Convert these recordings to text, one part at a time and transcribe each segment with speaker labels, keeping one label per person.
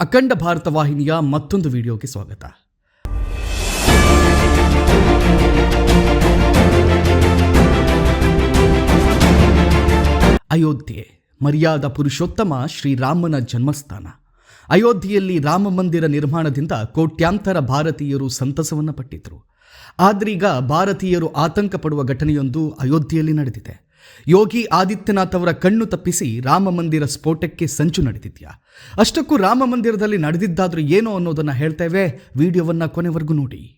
Speaker 1: ಅಖಂಡ ಭಾರತ ವಾಹಿನಿಯ ಮತ್ತೊಂದು ವಿಡಿಯೋಗೆ ಸ್ವಾಗತ. ಅಯೋಧ್ಯೆ, ಮರ್ಯಾದ ಪುರುಷೋತ್ತಮ ಶ್ರೀರಾಮನ ಜನ್ಮಸ್ಥಾನ. ಅಯೋಧ್ಯೆಯಲ್ಲಿ ರಾಮ ಮಂದಿರ ನಿರ್ಮಾಣದಿಂದ ಕೋಟ್ಯಾಂತರ ಭಾರತೀಯರು ಸಂತಸವನ್ನು ಪಟ್ಟಿದ್ರು. ಆದ್ರೀಗ ಭಾರತೀಯರು ಆತಂಕ ಪಡುವ ಘಟನೆಯೊಂದು ಅಯೋಧ್ಯೆಯಲ್ಲಿ ನಡೆದಿದೆ. ಯೋಗಿ ಆದಿತ್ಯನಾಥ್ ಅವರ ಕಣ್ಣು ತಪ್ಪಿಸಿ ರಾಮ ಮಂದಿರ ಸ್ಫೋಟಕ್ಕೆ ಸಂಚು ನಡೆದಿದ್ಯಾ? ಅಷ್ಟಕ್ಕೂ ರಾಮ ಮಂದಿರದಲ್ಲಿ ನಡೆದಿದ್ದಾದ್ರೂ ಏನೋ ಅನ್ನೋದನ್ನ ಹೇಳ್ತೇವೆ. ವಿಡಿಯೋವನ್ನ ಕೊನೆವರೆಗೂ ನೋಡಿ.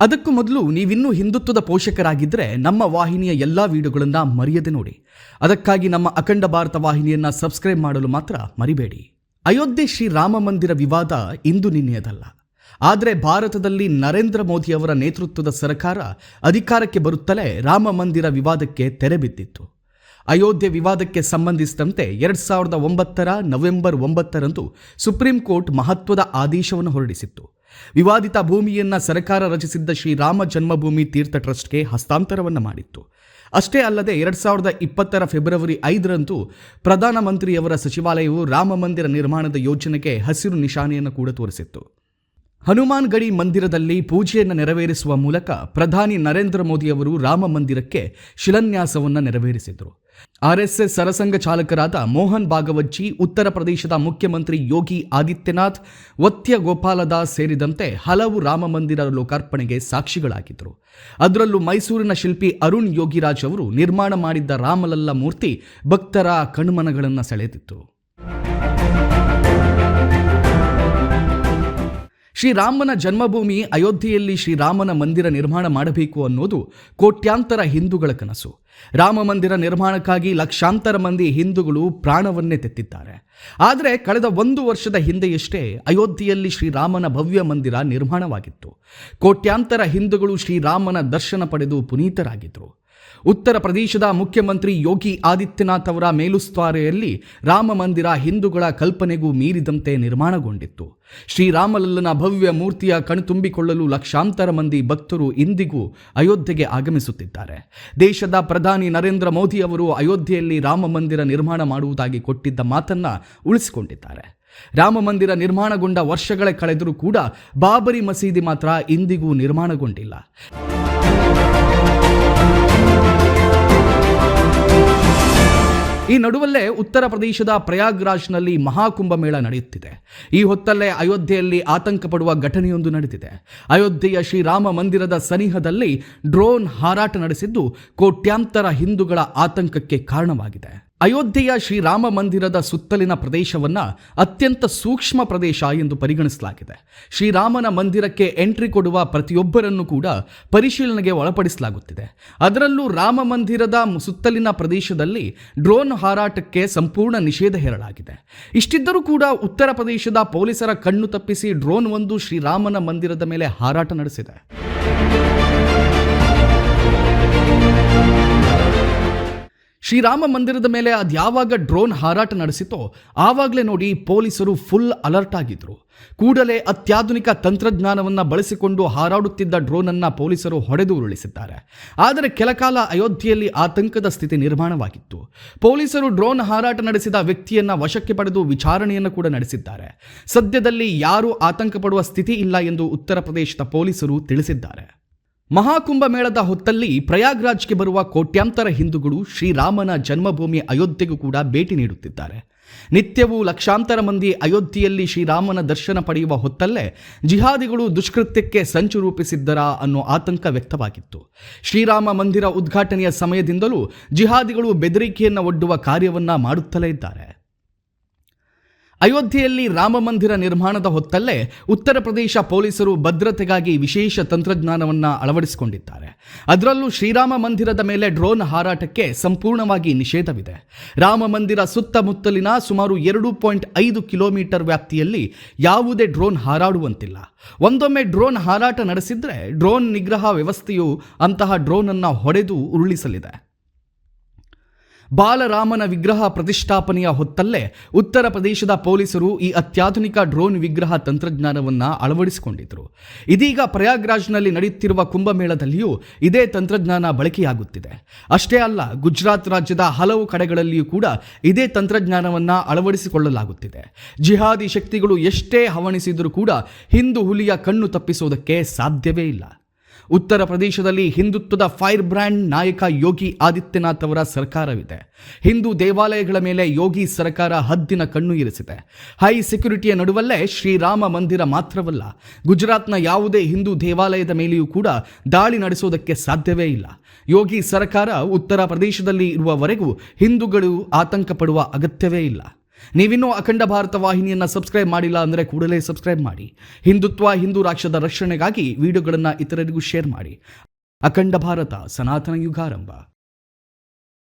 Speaker 1: ಅದಕ್ಕೂ ಮೊದಲು ನೀವಿನ್ನೂ ಹಿಂದುತ್ವದ ಪೋಷಕರಾಗಿದ್ದರೆ ನಮ್ಮ ವಾಹಿನಿಯ ಎಲ್ಲ ವಿಡಿಯೋಗಳನ್ನ ಮರೆಯದೆ ನೋಡಿ. ಅದಕ್ಕಾಗಿ ನಮ್ಮ ಅಖಂಡ ಭಾರತ ವಾಹಿನಿಯನ್ನ ಸಬ್ಸ್ಕ್ರೈಬ್ ಮಾಡಲು ಮಾತ್ರ ಮರಿಬೇಡಿ. ಅಯೋಧ್ಯೆ ಶ್ರೀ ರಾಮ ಮಂದಿರ ವಿವಾದ ಇಂದು ನಿನ್ನೆಯದಲ್ಲ. ಆದರೆ ಭಾರತದಲ್ಲಿ ನರೇಂದ್ರ ಮೋದಿ ಅವರ ನೇತೃತ್ವದ ಸರ್ಕಾರ ಅಧಿಕಾರಕ್ಕೆ ಬರುತ್ತಲೇ ರಾಮ ಮಂದಿರ ವಿವಾದಕ್ಕೆ ತೆರೆಬಿದ್ದಿತ್ತು ಅಯೋಧ್ಯೆ ವಿವಾದಕ್ಕೆ ಸಂಬಂಧಿಸಿದಂತೆ ಎರಡ್ ಸಾವಿರದ ಒಂಬತ್ತರ ನವೆಂಬರ್ ಒಂಬತ್ತರಂದು ಸುಪ್ರೀಂ ಕೋರ್ಟ್ ಮಹತ್ವದ ಆದೇಶವನ್ನು ಹೊರಡಿಸಿತ್ತು. ವಿವಾದಿತ ಭೂಮಿಯನ್ನ ಸರ್ಕಾರ ರಚಿಸಿದ್ದ ಶ್ರೀರಾಮ ಜನ್ಮಭೂಮಿ ತೀರ್ಥ ಟ್ರಸ್ಟ್ಗೆ ಹಸ್ತಾಂತರವನ್ನು ಮಾಡಿತ್ತು. ಅಷ್ಟೇ ಅಲ್ಲದೆ ಎರಡ್ ಸಾವಿರದ ಇಪ್ಪತ್ತರ ಫೆಬ್ರವರಿ ಐದರಂದು ಪ್ರಧಾನಮಂತ್ರಿಯವರ ಸಚಿವಾಲಯವು ರಾಮ ಮಂದಿರ ನಿರ್ಮಾಣದ ಯೋಜನೆಗೆ ಹಸಿರು ನಿಶಾನೆಯನ್ನು ಕೂಡ ತೋರಿಸಿತ್ತು. ಹನುಮಾನ್ ಗಡಿ ಮಂದಿರದಲ್ಲಿ ಪೂಜೆಯನ್ನು ನೆರವೇರಿಸುವ ಮೂಲಕ ಪ್ರಧಾನಿ ನರೇಂದ್ರ ಮೋದಿ ಅವರು ರಾಮ ಮಂದಿರಕ್ಕೆ ಶಿಲಾನ್ಯಾಸವನ್ನು ನೆರವೇರಿಸಿದರು. ಆರ್ಎಸ್ಎಸ್ ಸರಸಂಘ ಚಾಲಕರಾದ ಮೋಹನ್ ಭಾಗವಜ್ಜಿ, ಉತ್ತರ ಪ್ರದೇಶದ ಮುಖ್ಯಮಂತ್ರಿ ಯೋಗಿ ಆದಿತ್ಯನಾಥ್, ವತ್ಯ ಗೋಪಾಲದಾಸ್ ಸೇರಿದಂತೆ ಹಲವು ರಾಮ ಮಂದಿರ ಲೋಕಾರ್ಪಣೆಗೆ ಸಾಕ್ಷಿಗಳಾಗಿದ್ದರು. ಅದರಲ್ಲೂ ಮೈಸೂರಿನ ಶಿಲ್ಪಿ ಅರುಣ್ ಯೋಗಿರಾಜ್ ಅವರು ನಿರ್ಮಾಣ ಮಾಡಿದ್ದ ರಾಮಲಲ್ಲ ಮೂರ್ತಿ ಭಕ್ತರ ಕಣ್ಮನಗಳನ್ನು ಸೆಳೆದಿತ್ತು. ಶ್ರೀರಾಮನ ಜನ್ಮಭೂಮಿ ಅಯೋಧ್ಯೆಯಲ್ಲಿ ಶ್ರೀರಾಮನ ಮಂದಿರ ನಿರ್ಮಾಣ ಮಾಡಬೇಕು ಅನ್ನೋದು ಕೋಟ್ಯಾಂತರ ಹಿಂದೂಗಳ ಕನಸು. ರಾಮ ಮಂದಿರ ನಿರ್ಮಾಣಕ್ಕಾಗಿ ಲಕ್ಷಾಂತರ ಮಂದಿ ಹಿಂದೂಗಳು ಪ್ರಾಣವನ್ನೇ ತೆತ್ತಿದ್ದಾರೆ. ಆದರೆ ಕಳೆದ ಒಂದು ವರ್ಷದ ಹಿಂದೆಯಷ್ಟೇ ಅಯೋಧ್ಯೆಯಲ್ಲಿ ಶ್ರೀರಾಮನ ಭವ್ಯ ಮಂದಿರ ನಿರ್ಮಾಣವಾಗಿತ್ತು. ಕೋಟ್ಯಾಂತರ ಹಿಂದೂಗಳು ಶ್ರೀರಾಮನ ದರ್ಶನ ಪಡೆದು ಪುನೀತರಾಗಿದ್ದರು ಉತ್ತರ ಪ್ರದೇಶದ ಮುಖ್ಯಮಂತ್ರಿ ಯೋಗಿ ಆದಿತ್ಯನಾಥ್ ಅವರ ಮೇಲುಸ್ತುವಾರೆಯಲ್ಲಿ ರಾಮ ಮಂದಿರ ಹಿಂದೂಗಳ ಕಲ್ಪನೆಗೂ ಮೀರಿದಂತೆ ನಿರ್ಮಾಣಗೊಂಡಿತ್ತು. ಶ್ರೀರಾಮಲಲ್ಲನ ಭವ್ಯ ಮೂರ್ತಿಯ ಕಣ್ತುಂಬಿಕೊಳ್ಳಲು ಲಕ್ಷಾಂತರ ಮಂದಿ ಭಕ್ತರು ಇಂದಿಗೂ ಅಯೋಧ್ಯೆಗೆ ಆಗಮಿಸುತ್ತಿದ್ದಾರೆ. ದೇಶದ ಪ್ರಧಾನಿ ನರೇಂದ್ರ ಮೋದಿ ಅವರು ಅಯೋಧ್ಯೆಯಲ್ಲಿ ರಾಮ ಮಂದಿರ ನಿರ್ಮಾಣ ಮಾಡುವುದಾಗಿ ಕೊಟ್ಟಿದ್ದ ಮಾತನ್ನ ಉಳಿಸಿಕೊಂಡಿದ್ದಾರೆ. ರಾಮ ಮಂದಿರ ನಿರ್ಮಾಣಗೊಂಡ ವರ್ಷಗಳೇ ಕಳೆದರೂ ಕೂಡ ಬಾಬರಿ ಮಸೀದಿ ಮಾತ್ರ ಇಂದಿಗೂ ನಿರ್ಮಾಣಗೊಂಡಿಲ್ಲ. ಈ ನಡುವಲ್ಲೇ ಉತ್ತರ ಪ್ರದೇಶದ ಪ್ರಯಾಗ್ರಾಜ್ನಲ್ಲಿ ಮಹಾಕುಂಭಮೇಳ ನಡೆಯುತ್ತಿದೆ. ಈ ಹೊತ್ತಲ್ಲೇ ಅಯೋಧ್ಯೆಯಲ್ಲಿ ಆತಂಕ ಪಡುವ ಘಟನೆಯೊಂದು ನಡೆದಿದೆ. ಅಯೋಧ್ಯೆಯ ಶ್ರೀರಾಮ ಮಂದಿರದ ಸನಿಹದಲ್ಲಿ ಡ್ರೋನ್ ಹಾರಾಟ ನಡೆಸಿದ್ದು ಕೋಟ್ಯಾಂತರ ಹಿಂದೂಗಳ ಆತಂಕಕ್ಕೆ ಕಾರಣವಾಗಿದೆ. ಅಯೋಧ್ಯೆಯ ಶ್ರೀರಾಮ ಮಂದಿರದ ಸುತ್ತಲಿನ ಪ್ರದೇಶವನ್ನ ಅತ್ಯಂತ ಸೂಕ್ಷ್ಮ ಪ್ರದೇಶ ಎಂದು ಪರಿಗಣಿಸಲಾಗಿದೆ. ಶ್ರೀರಾಮನ ಮಂದಿರಕ್ಕೆ ಎಂಟ್ರಿ ಕೊಡುವ ಪ್ರತಿಯೊಬ್ಬರನ್ನು ಕೂಡ ಪರಿಶೀಲನೆಗೆ ಒಳಪಡಿಸಲಾಗುತ್ತಿದೆ. ಅದರಲ್ಲೂ ರಾಮ ಮಂದಿರದ ಸುತ್ತಲಿನ ಪ್ರದೇಶದಲ್ಲಿ ಡ್ರೋನ್ ಹಾರಾಟಕ್ಕೆ ಸಂಪೂರ್ಣ ನಿಷೇಧ ಹೇರಲಾಗಿದೆ. ಇಷ್ಟಿದ್ದರೂ ಕೂಡ ಉತ್ತರ ಪ್ರದೇಶದ ಪೊಲೀಸರ ಕಣ್ಣು ತಪ್ಪಿಸಿ ಡ್ರೋನ್ ಒಂದು ಶ್ರೀರಾಮನ ಮಂದಿರದ ಮೇಲೆ ಹಾರಾಟ ನಡೆಸಿದೆ. ಶ್ರೀರಾಮ ಮಂದಿರದ ಮೇಲೆ ಅದು ಯಾವಾಗ ಡ್ರೋನ್ ಹಾರಾಟ ನಡೆಸಿತೋ ಆವಾಗಲೇ ನೋಡಿ ಪೊಲೀಸರು ಫುಲ್ ಅಲರ್ಟ್ ಆಗಿದ್ರು. ಕೂಡಲೇ ಅತ್ಯಾಧುನಿಕ ತಂತ್ರಜ್ಞಾನವನ್ನು ಬಳಸಿಕೊಂಡು ಹಾರಾಡುತ್ತಿದ್ದ ಡ್ರೋನನ್ನು ಪೊಲೀಸರು ಹೊಡೆದು ಉರುಳಿಸಿದ್ದಾರೆ. ಆದರೆ ಕೆಲಕಾಲ ಅಯೋಧ್ಯೆಯಲ್ಲಿ ಆತಂಕದ ಸ್ಥಿತಿ ನಿರ್ಮಾಣವಾಗಿತ್ತು. ಪೊಲೀಸರು ಡ್ರೋನ್ ಹಾರಾಟ ನಡೆಸಿದ ವ್ಯಕ್ತಿಯನ್ನು ವಶಕ್ಕೆ ಪಡೆದು ವಿಚಾರಣೆಯನ್ನು ಕೂಡ ನಡೆಸಿದ್ದಾರೆ. ಸದ್ಯದಲ್ಲಿ ಯಾರೂ ಆತಂಕ ಪಡುವ ಸ್ಥಿತಿ ಇಲ್ಲ ಎಂದು ಉತ್ತರ ಪ್ರದೇಶದ ಪೊಲೀಸರು ತಿಳಿಸಿದ್ದಾರೆ. ಮಹಾಕುಂಭ ಮೇಳದ ಹೊತ್ತಲ್ಲಿ ಪ್ರಯಾಗ್ರಾಜ್ಗೆ ಬರುವ ಕೋಟ್ಯಾಂತರ ಹಿಂದೂಗಳು ಶ್ರೀರಾಮನ ಜನ್ಮಭೂಮಿ ಅಯೋಧ್ಯೆಗೂ ಕೂಡ ಭೇಟಿ ನೀಡುತ್ತಿದ್ದಾರೆ. ನಿತ್ಯವೂ ಲಕ್ಷಾಂತರ ಮಂದಿ ಅಯೋಧ್ಯೆಯಲ್ಲಿ ಶ್ರೀರಾಮನ ದರ್ಶನ ಪಡೆಯುವ ಹೊತ್ತಲ್ಲೇ ಜಿಹಾದಿಗಳು ದುಷ್ಕೃತ್ಯಕ್ಕೆ ಸಂಚು ರೂಪಿಸಿದ್ದರಾ ಅನ್ನೋ ಆತಂಕ ವ್ಯಕ್ತವಾಗಿತ್ತು. ಶ್ರೀರಾಮ ಮಂದಿರ ಉದ್ಘಾಟನೆಯ ಸಮಯದಿಂದಲೂ ಜಿಹಾದಿಗಳು ಬೆದರಿಕೆಯನ್ನು ಒಡ್ಡುವ ಕಾರ್ಯವನ್ನ ಮಾಡುತ್ತಲೇ ಇದ್ದಾರೆ. ಅಯೋಧ್ಯೆಯಲ್ಲಿ ರಾಮ ಮಂದಿರ ನಿರ್ಮಾಣದ ಹೊತ್ತಲ್ಲೇ ಉತ್ತರ ಪ್ರದೇಶ ಪೊಲೀಸರು ಭದ್ರತೆಗಾಗಿ ವಿಶೇಷ ತಂತ್ರಜ್ಞಾನವನ್ನು ಅಳವಡಿಸಿಕೊಂಡಿದ್ದಾರೆ. ಅದರಲ್ಲೂ ಶ್ರೀರಾಮ ಮಂದಿರದ ಮೇಲೆ ಡ್ರೋನ್ ಹಾರಾಟಕ್ಕೆ ಸಂಪೂರ್ಣವಾಗಿ ನಿಷೇಧವಿದೆ. ರಾಮ ಮಂದಿರ ಸುತ್ತಮುತ್ತಲಿನ ಸುಮಾರು ಎರಡು ಪಾಯಿಂಟ್ ಐದು ಕಿಲೋಮೀಟರ್ ವ್ಯಾಪ್ತಿಯಲ್ಲಿ ಯಾವುದೇ ಡ್ರೋನ್ ಹಾರಾಡುವಂತಿಲ್ಲ. ಒಂದೊಮ್ಮೆ ಡ್ರೋನ್ ಹಾರಾಟ ನಡೆಸಿದ್ರೆ ಡ್ರೋನ್ ನಿಗ್ರಹ ವ್ಯವಸ್ಥೆಯು ಅಂತಹ ಡ್ರೋನ್ ಅನ್ನು ಹೊಡೆದು ಉರುಳಿಸಲಿದೆ. ಬಾಲರಾಮನ ವಿಗ್ರಹ ಪ್ರತಿಷ್ಠಾಪನೆಯ ಹೊತ್ತಲ್ಲೇ ಉತ್ತರ ಪ್ರದೇಶದ ಪೊಲೀಸರು ಈ ಅತ್ಯಾಧುನಿಕ ಡ್ರೋನ್ ವಿಗ್ರಹ ತಂತ್ರಜ್ಞಾನವನ್ನು ಅಳವಡಿಸಿಕೊಂಡಿದ್ದರು ಇದೀಗ ಪ್ರಯಾಗ್ರಾಜ್ನಲ್ಲಿ ನಡೆಯುತ್ತಿರುವ ಕುಂಭಮೇಳದಲ್ಲಿಯೂ ಇದೇ ತಂತ್ರಜ್ಞಾನ ಬಳಕೆಯಾಗುತ್ತಿದೆ. ಅಷ್ಟೇ ಅಲ್ಲ, ಗುಜರಾತ್ ರಾಜ್ಯದ ಹಲವು ಕಡೆಗಳಲ್ಲಿಯೂ ಕೂಡ ಇದೇ ತಂತ್ರಜ್ಞಾನವನ್ನು ಅಳವಡಿಸಿಕೊಳ್ಳಲಾಗುತ್ತಿದೆ. ಜಿಹಾದಿ ಶಕ್ತಿಗಳು ಎಷ್ಟೇ ಹವಣಿಸಿದರೂ ಕೂಡ ಹಿಂದೂ ಹುಲಿಯ ಕಣ್ಣು ತಪ್ಪಿಸುವುದಕ್ಕೆ ಸಾಧ್ಯವೇ ಇಲ್ಲ. ಉತ್ತರ ಪ್ರದೇಶದಲ್ಲಿ ಹಿಂದುತ್ವದ ಫೈರ್ ಬ್ರ್ಯಾಂಡ್ ನಾಯಕ ಯೋಗಿ ಆದಿತ್ಯನಾಥ್ ಅವರ ಸರ್ಕಾರವಿದೆ. ಹಿಂದೂ ದೇವಾಲಯಗಳ ಮೇಲೆ ಯೋಗಿ ಸರ್ಕಾರ ಹದ್ದಿನ ಕಣ್ಣು ಇರಿಸಿದೆ. ಹೈ ಸೆಕ್ಯುರಿಟಿಯ ನಡುವಲ್ಲೇ ಶ್ರೀರಾಮ ಮಂದಿರ ಮಾತ್ರವಲ್ಲ, ಗುಜರಾತ್ನ ಯಾವುದೇ ಹಿಂದೂ ದೇವಾಲಯದ ಮೇಲೆಯೂ ಕೂಡ ದಾಳಿ ನಡೆಸುವುದಕ್ಕೆ ಸಾಧ್ಯವೇ ಇಲ್ಲ. ಯೋಗಿ ಸರ್ಕಾರ ಉತ್ತರ ಪ್ರದೇಶದಲ್ಲಿ ಇರುವವರೆಗೂ ಹಿಂದೂಗಳು ಆತಂಕ ಪಡುವ ಅಗತ್ಯವೇ ಇಲ್ಲ. ನೀವಿನ್ನೂ ಅಖಂಡ ಭಾರತ ವಾಹಿನಿಯನ್ನು ಸಬ್ಸ್ಕ್ರೈಬ್ ಮಾಡಿಲ್ಲ ಅಂದರೆ ಕೂಡಲೇ ಸಬ್ಸ್ಕ್ರೈಬ್ ಮಾಡಿ. ಹಿಂದುತ್ವ, ಹಿಂದೂ ರಾಷ್ಟ್ರದ ರಕ್ಷಣೆಗಾಗಿ ವಿಡಿಯೋಗಳನ್ನು ಇತರರಿಗೂ ಶೇರ್ ಮಾಡಿ. ಅಖಂಡ ಭಾರತ, ಸನಾತನ ಯುಗಾರಂಭ.